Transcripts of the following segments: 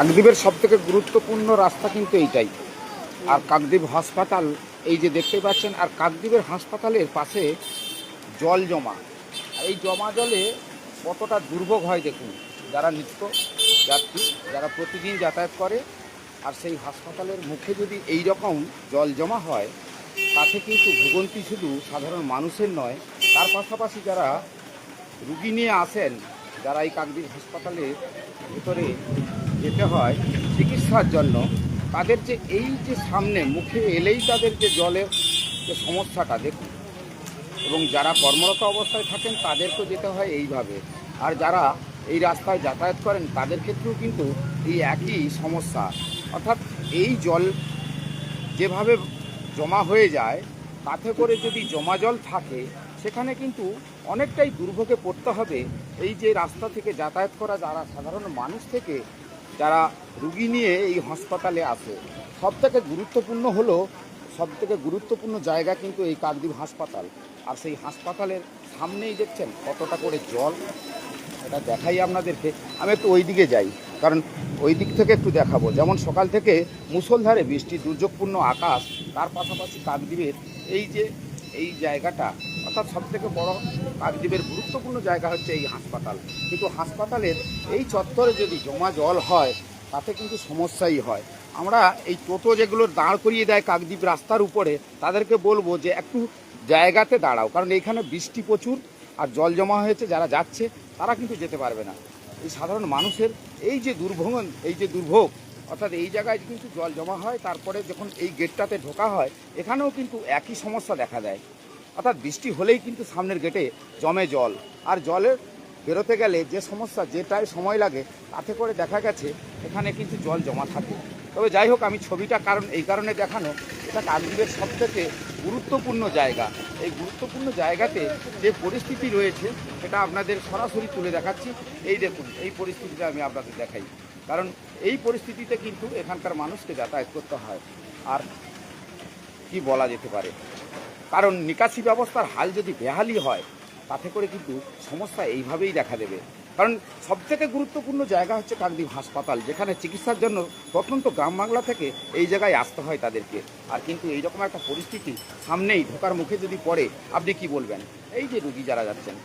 কাকদ্বীপের সব থেকে গুরুত্বপূর্ণ রাস্তা কিন্তু এইটাই। আর কাকদ্বীপ হাসপাতাল, এই যে দেখতে পাচ্ছেন, আর কাকদ্বীপের হাসপাতালের পাশে জল জমা। এই জমা জলে কতটা দুর্ভোগ হয় দেখুন, যারা নিত্য যাত্রী, যারা প্রতিদিন যাতায়াত করে, আর সেই হাসপাতালের মুখে যদি এই রকম জল জমা হয়, তাতে কিন্তু ভোগান্তি শুধু সাধারণ মানুষের নয়, তার পাশাপাশি যারা রুগী নিয়ে আসেন, যারা এই কাকদ্বীপ হাসপাতালের ভিতরে যেতে হয় চিকিৎসার জন্য, তাদের যে এই যে সামনে মুখে এলেই তাদের যে জলের যে সমস্যাটা, দেখুন। এবং যারা কর্মরত অবস্থায় থাকেন, তাদেরকেও যেতে হয় এইভাবে। আর যারা এই রাস্তায় যাতায়াত করেন, তাদের ক্ষেত্রেও কিন্তু এই একই সমস্যা। অর্থাৎ এই জল যেভাবে জমা হয়ে যায়, তাতে করে যদি জমা জল থাকে, সেখানে কিন্তু অনেকটাই দুর্ভোগে পড়তে হবে। এই যে রাস্তা থেকে যাতায়াত করা যারা সাধারণ মানুষ থেকে যারা রুগী নিয়ে এই হাসপাতালে আসে সব থেকে গুরুত্বপূর্ণ হলো সব থেকে গুরুত্বপূর্ণ জায়গা কিন্তু এই কাকদ্বীপ হাসপাতাল। আর সেই হাসপাতালের সামনেই দেখছেন কতটা করে জল এটা দেখাই আপনাদেরকে। আমি একটু ওই দিকে যাই, কারণ ওই দিক থেকে একটু দেখাবো। যেমন সকাল থেকে মুষলধারে বৃষ্টি, দুর্যোগপূর্ণ আকাশ, তার পাশাপাশি কাকদ্বীপের এই যে এই জায়গাটা অর্থাৎ সব থেকে বড় কাকদ্বীপের গুরুত্বপূর্ণ জায়গা হচ্ছে এই হাসপাতাল। কিন্তু হাসপাতালের এই চত্বরে যদি জমা জল হয়, তাতে কিন্তু সমস্যাই হয়। আমরা এই টোটো যেগুলো দাঁড় করিয়ে দেয় কাকদ্বীপ রাস্তার উপরে, তাদেরকে বলব যে একটু জায়গাতে দাঁড়াও। কারণ এইখানে বৃষ্টি প্রচুর আর জল জমা হয়েছে, যারা যাচ্ছে, তারা কিন্তু যেতে পারবে না। এই সাধারণ মানুষের এই যে দুর্ভোগ, এই যে দুর্ভোগ অর্থাৎ এই জায়গায় কিন্তু জল জমা হয়, তারপরে যখন এই গেটটাতে ঢোকা হয়, এখানেও কিন্তু একই সমস্যা দেখা দেয়। অর্থাৎ বৃষ্টি হলেই কিন্তু সামনের গেটে জমে জল। আর জলের বেরোতে গেলে যে সমস্যা যেটাই সময় লাগে, তাতে করে দেখা গেছে এখানে কিন্তু জল জমা থাকে। তবে যাই হোক, আমি ছবিটা কারণ, এই কারণে দেখানো, এটা কাকদ্বীপের সব থেকে গুরুত্বপূর্ণ জায়গা। এই গুরুত্বপূর্ণ জায়গাতে যে পরিস্থিতি রয়েছে, সেটা আপনাদের সরাসরি তুলে দেখাচ্ছি। এই দেখুন, এই পরিস্থিতিটা আমি আপনাদের দেখাই। কারণ এই পরিস্থিতিতে কিন্তু এখানকার মানুষকে যাতায়াত করতে হয়। আর কি বলা যেতে পারে? কারণ নিকাশি ব্যবস্থার হাল যদি বেহালি হয়, তাতে করে কিন্তু সমস্যা এইভাবেই দেখা দেবে। কারণ সবথেকে গুরুত্বপূর্ণ জায়গা হচ্ছে কাকদ্বীপ হাসপাতাল, যেখানে চিকিৎসার জন্য প্রত্যন্ত গ্রাম বাংলা থেকে এই জায়গায় আসতে হয় তাদেরকে। আর কিন্তু এইরকম একটা পরিস্থিতি সামনেই ঢোকার মুখে যদি পড়ে, আপনি কি বলবেন? এই যে রুগী যারা যাচ্ছেন,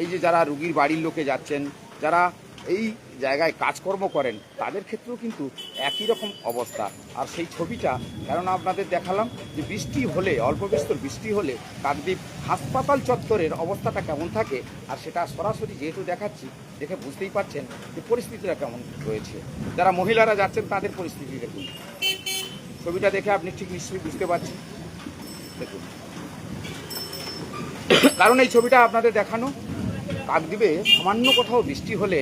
এই যে যারা রুগীর বাড়ির লোকে যাচ্ছেন, যারা এই জায়গায় কাজকর্ম করেন, তাদের ক্ষেত্রেও কিন্তু একই রকম অবস্থা। আর সেই ছবিটা, কেননা আপনাদের দেখালাম যে বৃষ্টি হলে, অল্প বিস্তর বৃষ্টি হলে কাকদ্বীপ হাসপাতাল চত্বরের অবস্থাটা কেমন থাকে, আর সেটা সরাসরি যেহেতু দেখাচ্ছি, দেখে বুঝতেই পারছেন যে পরিস্থিতিটা কেমন রয়েছে। যারা মহিলারা যাচ্ছেন, তাদের পরিস্থিতি দেখুন। ছবিটা দেখে আপনি ঠিক নিশ্চয়ই বুঝতে পারছেন। দেখুন। কারণ এই ছবিটা আপনাদের দেখানো, কাকদ্বীপে সামান্য কোথাও বৃষ্টি হলে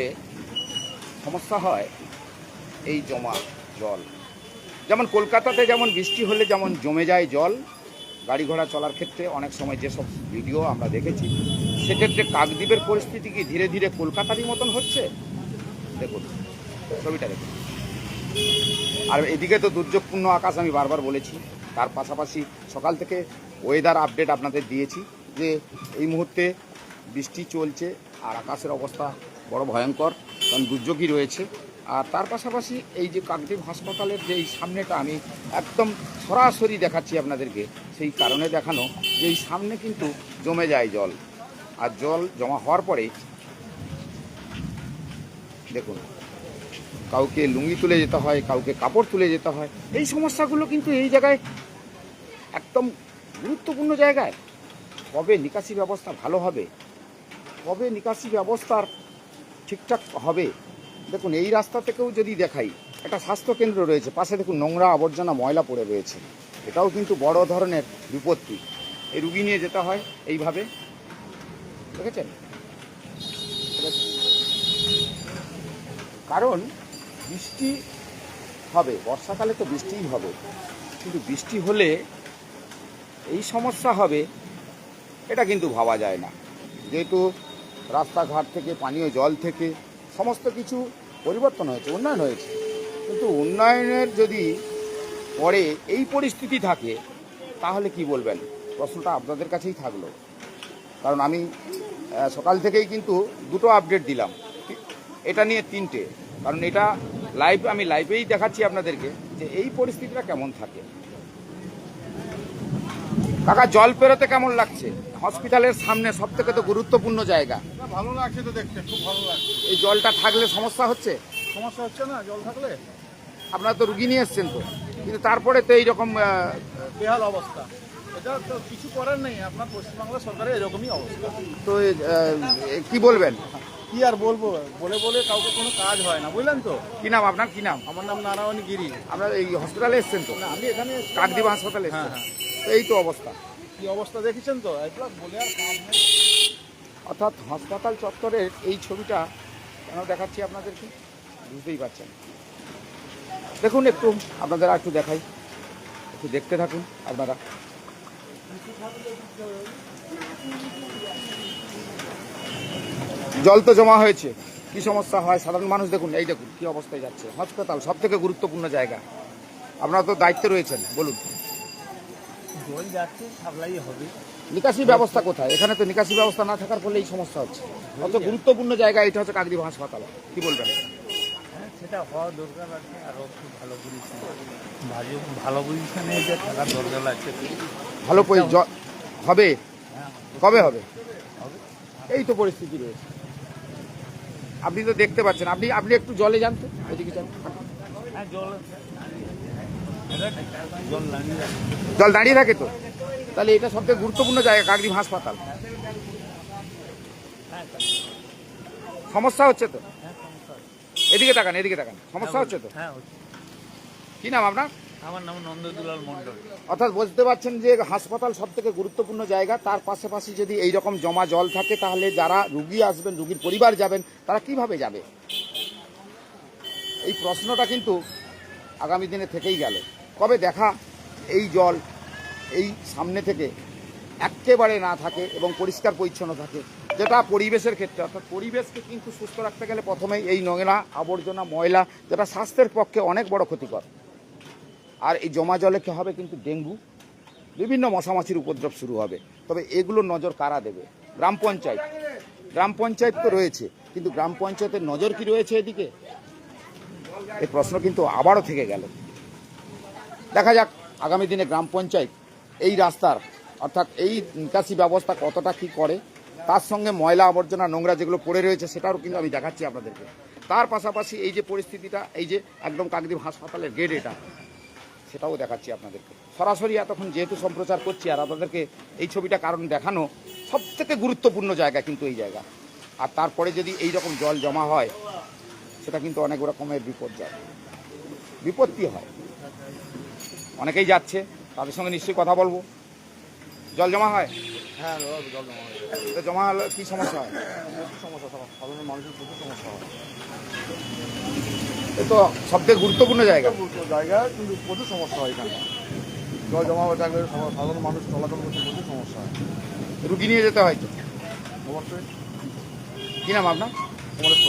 সমস্যা হয়, এই জমা জল। যেমন কলকাতাতে যেমন বৃষ্টি হলে যেমন জমে যায় জল গাড়ি ঘোড়া চলার ক্ষেত্রে অনেক সময় যেসব ভিডিও আমরা দেখেছি, সেক্ষেত্রে কাকদ্বীপের পরিস্থিতি কি ধীরে ধীরে কলকাতারই মতন হচ্ছে? দেখুন, ছবিটা দেখুন। আর এদিকে তো দুর্যোগপূর্ণ আকাশ আমি বারবার বলেছি, তার পাশাপাশি সকাল থেকে ওয়েদার আপডেট আপনাদের দিয়েছি যে এই মুহূর্তে বৃষ্টি চলছে আর আকাশের অবস্থা বড় ভয়ঙ্কর, কারণ দুর্যোগই রয়েছে। আর তার পাশাপাশি এই যে কাকদ্বীপ হাসপাতালের যে এই সামনেটা, আমি একদম সরাসরি দেখাচ্ছি আপনাদেরকে, সেই কারণে দেখানো যে এই সামনে কিন্তু জমে যায় জল। আর জল জমা হওয়ার পরে দেখুন, কাউকে লুঙ্গি তুলে যেতে হয়, কাউকে কাপড় তুলে যেতে হয়। এই সমস্যাগুলো কিন্তু এই জায়গায় একদম গুরুত্বপূর্ণ জায়গায়। কবে নিকাশি ব্যবস্থা ভালো হবে? কবে নিকাশি ব্যবস্থার ঠিকঠাক হবে। দেখুন, এই রাস্তা থেকেও যদি দেখাই, একটা স্বাস্থ্যকেন্দ্র রয়েছে, পাশে দেখুন নোংরা আবর্জনা ময়লা পড়ে রয়েছে। এটাও কিন্তু বড় ধরনের বিপত্তি। এই রুগী নিয়ে যেতে হয় এইভাবে। দেখেছেন? কারণ বৃষ্টি হবে, বর্ষাকালে তো বৃষ্টিই হবে। কিন্তু বৃষ্টি হলে এই সমস্যা হবে, এটা কিন্তু ভাবা যায় না। যেহেতু রাস্তাঘাট থেকে, পানীয় জল থেকে সমস্ত কিছু পরিবর্তন হয়েছে, উন্নয়ন হয়েছে। কিন্তু উন্নয়নের যদি পরে এই পরিস্থিতি থাকে, তাহলে কি বলবেন? প্রশ্নটা আপনাদের কাছেই থাকল। কারণ আমি সকাল থেকেই কিন্তু দুটো আপডেট দিলাম। এটা নিয়ে তিনটে। কারণ এটা লাইভ আমি লাইভেই দেখাচ্ছি আপনাদেরকে যে এই পরিস্থিতিটা কেমন থাকে। কাকা, জল পেরোতে কেমন লাগছে? হসপিটালের সামনে সব থেকে তো গুরুত্বপূর্ণ জায়গা। ভালো লাগছে তো দেখতে খুব ভালো লাগছে। এই জলটা থাকলে সমস্যা হচ্ছে? সমস্যা হচ্ছে না জল থাকলে? আপনারা তো রুগী নিয়ে এসছেন তো। কিন্তু তারপরে তো এইরকম বেহাল অবস্থা। এটা তো কিছু করার নেই আপনার পশ্চিমবাংলা সরকারের এরকমই অবস্থা। তো কি বলবেন? কি আর বলব? বলে বলে কাউকে কোনো কাজ হয় না বুঝলেন তো? কি নাম আপনার? কি নাম? আমার নাম নারায়ণ গিরি। আপনার এই হসপিটালে এসছেন তো? না আমি এখানে। কাকদ্বীপ হাসপাতালে হ্যাঁ হ্যাঁ। এই তো অবস্থা। কি অবস্থা দেখেছেন তো? বলে আর অর্থাৎ হাসপাতাল চত্বরের এই ছবিটা কেন দেখাচ্ছি আপনাদেরকে? বুঝতেই পারছেন। দেখুন একটু, আপনাদের একটু দেখাই। একটু দেখতে থাকুন আপনারা। জল তো জমা হয়েছে। কি সমস্যা হয়? সাধারণ মানুষ দেখুন, এই দেখুন কি অবস্থায় যাচ্ছে। হাসপাতাল সব থেকে গুরুত্বপূর্ণ জায়গা। আপনারা তো দায়িত্বে রয়েছেন, বলুন। জল যাচ্ছে সাপ্লাই হবে। নিকাশি ব্যবস্থা কোথায়? এখানে তো নিকাশি ব্যবস্থা না থাকার ফলে এই সমস্যা হচ্ছে। অত গুরুত্বপূর্ণ জায়গা এটা হচ্ছে কাকদ্বীপ হাসপাতাল। কি বলবেন? হ্যাঁ সেটা হওয়া দরকার আছে আরও ভালো পজিশনে ভালো ভালো পজিশনে যে থাকার দরকার আছে। ভালো পরি- হবে? হ্যাঁ কবে হবে? এই তো পরিস্থিতি রয়েছে। আপনি তো দেখতে পাচ্ছেন আপনি আপনি একটু জলে যান তো এদিকে যান। হ্যাঁ জল জল দাঁড়িয়ে থাকে তো? তাহলে এটা সবথেকে গুরুত্বপূর্ণ জায়গা কাকদ্বীপ হাসপাতাল। হ্যাঁ সমস্যা হচ্ছে তো? হ্যাঁ। এদিকে তাকান এদিকে তাকান। সমস্যা হচ্ছে তো? হ্যাঁ কি নাম আপনার? আমার নাম নন্দদুলাল মণ্ডল। অর্থাৎ বুঝতে পারছেন যে হাসপাতাল সব থেকে গুরুত্বপূর্ণ জায়গা তার পাশাপাশি যদি এই রকম জমা জল থাকে তাহলে যারা রুগী আসবেন রুগীর পরিবার যাবেন তারা কীভাবে যাবে? এই প্রশ্নটা কিন্তু আগামী দিনে থেকেই গেল। কবে দেখা এই জল এই সামনে থেকে একেবারে না থাকে এবং পরিষ্কার পরিচ্ছন্ন থাকে? যেটা পরিবেশের ক্ষেত্রে, অর্থাৎ পরিবেশকে কিন্তু সুস্থ রাখতে গেলে প্রথমেই এই নোংরা আবর্জনা, ময়লা, যেটা স্বাস্থ্যের পক্ষে অনেক বড় ক্ষতিকর। আর এই জমা জলে কি হবে কিন্তু ডেঙ্গু? বিভিন্ন মশামাছির উপদ্রব শুরু হবে। তবে এগুলো নজর কারা দেবে? গ্রাম পঞ্চায়েত। গ্রাম পঞ্চায়েত তো রয়েছে, কিন্তু গ্রাম পঞ্চায়েতের নজর কি রয়েছে এদিকে? এই প্রশ্ন কিন্তু আবারও থেকে গেল। দেখা যাক আগামী দিনে গ্রাম পঞ্চায়েত এই রাস্তার, অর্থাৎ এই নিকাশি ব্যবস্থা কতটা কি করে, তার সঙ্গে ময়লা আবর্জনা নোংরা যেগুলো পড়ে রয়েছে সেটাও কিন্তু আমি দেখাচ্ছি আপনাদেরকে। তার পাশাপাশি এই যে পরিস্থিতিটা, এই যে একদম কাকদ্বীপ হাসপাতালের গেট এটা, সেটাও দেখাচ্ছি আপনাদেরকে। সরাসরি এতক্ষণ যেহেতু সম্প্রচার করছি আর আপনাদেরকে এই ছবিটা কারণ দেখানো সব থেকে গুরুত্বপূর্ণ জায়গা কিন্তু এই জায়গা। আর তারপরে যদি এই রকম জল জমা হয়, সেটা কিন্তু অনেক রকমের বিপর্যয় বিপত্তি হয়। অনেকেই যাচ্ছে তাদের সঙ্গে নিশ্চয়ই কথা বলব। জল জমা হয়? হ্যাঁ জল জমা হয়ে। তো জমা হলে কী সমস্যা হয়? সমস্যা সাধারণ মানুষের প্রচুর সমস্যা হয়। এ তো সব থেকে গুরুত্বপূর্ণ জায়গা। এটা জায়গা কিন্তু প্রচুর সমস্যা হয় এখানে। জল জমা হয়ে থাকলে সাধারণ মানুষ চলাচল করতে প্রচুর সমস্যা হয়। রুগী নিয়ে যেতে হয় তো? অবশ্যই। কী নাম আপনার? কমলেশ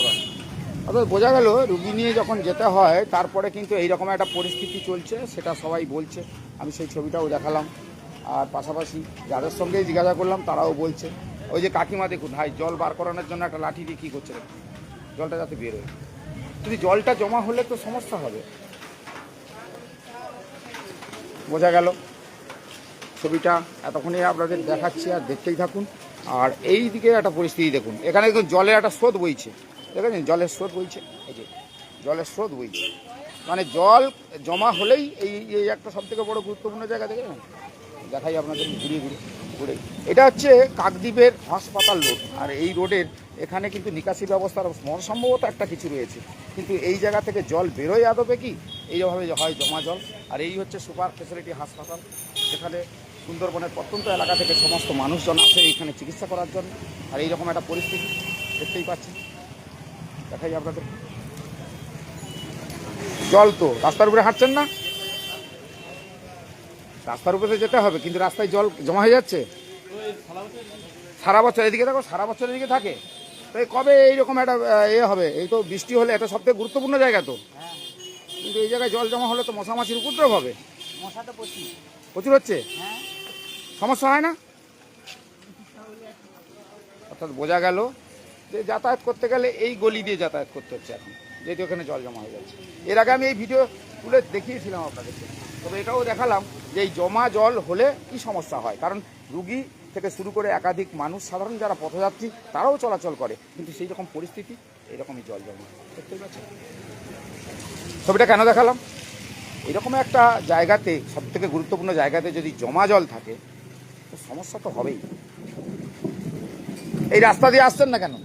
অর্থাৎ বোঝা গেল, রুগী নিয়ে যখন যেতে হয়, তারপরে কিন্তু এইরকম একটা পরিস্থিতি চলছে, সেটা সবাই বলছে। আমি সেই ছবিটাও দেখালাম। আর পাশাপাশি যাদের সঙ্গেই জিজ্ঞাসা করলাম, তারাও বলছে, ওই যে কাকিমা দেখুন, ভাই, জল বার করানোর জন্য একটা লাঠি দিয়ে কী করছে জলটা যাতে বেরোয় কিন্তু জলটা জমা হলে তো সমস্যা হবে। বোঝা গেল। ছবিটা এতক্ষণই আপনাদের দেখাচ্ছি, আর দেখতেই থাকুন। আর এই দিকে একটা পরিস্থিতি দেখুন। এখানে দেখুন, জলের একটা স্রোত বইছে। দেখেছেন? জলের স্রোত বইছে। এই যে, জলের স্রোত বইছে। মানে জল জমা হলেই এই এই একটা সব থেকে বড় গুরুত্বপূর্ণ জায়গা, দেখেছেন? দেখাই আপনাদের, ঘুরিয়ে ঘুরে ঘুরে। এটা হচ্ছে কাকদ্বীপের হাসপাতাল রোড। আর এই রোডের এখানে কিন্তু নিকাশি ব্যবস্থার সম্ভবত একটা কিছু রয়েছে। কিন্তু এই জায়গা থেকে জল বেরোয় আদবে কি? এইভাবে হয় জমা জল। আর এই হচ্ছে সুপার ফেসিলিটি হাসপাতাল। যেখানে সুন্দরবনের প্রত্যন্ত এলাকা থেকে সমস্ত মানুষজন আসে এইখানে চিকিৎসা করার জন্য। আর এইরকম একটা পরিস্থিতি দেখতেই পাচ্ছেন। দেখাই আপনাদের। জল তো রাস্তার উপরে হাঁটছেন না? রাস্তার উপরে যেতে হবে কিন্তু রাস্তায় জল জমা হয়ে যাচ্ছে? সারা বছর এদিকে দেখো সারা বছর এদিকে থাকে। তো এই কবে এইরকম একটা এ হবে? এই তো বৃষ্টি হলে এটা সবথেকে গুরুত্বপূর্ণ জায়গা তো। কিন্তু এই জায়গায় জল জমা হলে তো মশামাছির উপদ্রব হবে। মশা প্রচুর। প্রচুর হচ্ছে? হ্যাঁ। সমস্যা হয় না? অর্থাৎ বোঝা গেল যে যাতায়াত করতে গেলে এই গলি দিয়ে যাতায়াত করতে হচ্ছে এখন, যেহেতু ওখানে জল জমা হয়ে যাচ্ছে। এর আগে আমি এই ভিডিও তুলে দেখিয়েছিলাম আপনাদেরকে তবে এটাও দেখালাম যে এই জমা জল হলে কি সমস্যা হয়? কারণ রুগী থেকে শুরু করে একাধিক মানুষ, সাধারণ যারা পথযাত্রী, তারাও চলাচল করে। কিন্তু সেই রকম পরিস্থিতি এরকমই জল জমা। দেখতে পাচ্ছেন? ছবিটা কেন দেখালাম? এরকম একটা জায়গাতে সব থেকে গুরুত্বপূর্ণ জায়গাতে যদি জমা জল থাকে, তো সমস্যা তো হবেই। এই রাস্তা দিয়ে আসছেন না কেন?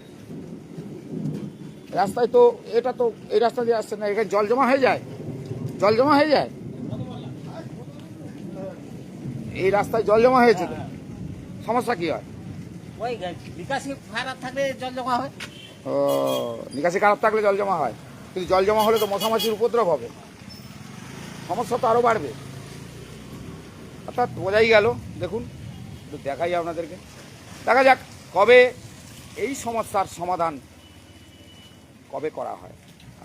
রাস্তায় তো এটা তো এই রাস্তা দিয়ে আসছে না এখানে জল জমা হয়ে যায়? জল জমা হয়ে যায়? এই রাস্তায় জল জমা হয়েছে তো? সমস্যা কি হয়? ওই নিকাশি খারাপ থাকলে জল জমা হয়। ও নিকাশি খারাপ থাকলে জল জমা হয়। কিন্তু জল জমা হলে তো মশামাছির উপদ্রব হবে। সমস্যা তো আরও বাড়বে। অর্থাৎ বোঝাই গেল দেখুন দেখাই আপনাদেরকে। দেখা যাক কবে এই সমস্যার সমাধান কবে করা হয়?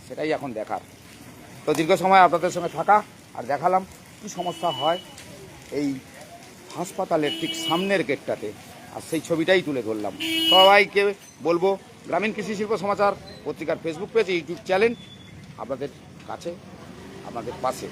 সেটাই এখন দেখার। তো দীর্ঘ সময় আপনাদের সঙ্গে থাকা আর দেখালাম কি সমস্যা হয় এই হাসপাতালের ঠিক সামনের গেটটাতে। আর সেই ছবিটাই তুলে ধরলাম। সবাইকে বলব, গ্রামীণ কৃষি শিল্প সমাচার পত্রিকার ফেসবুক পেজ ইউটিউব চ্যানেল আপনাদের কাছে, আপনাদের পাশে।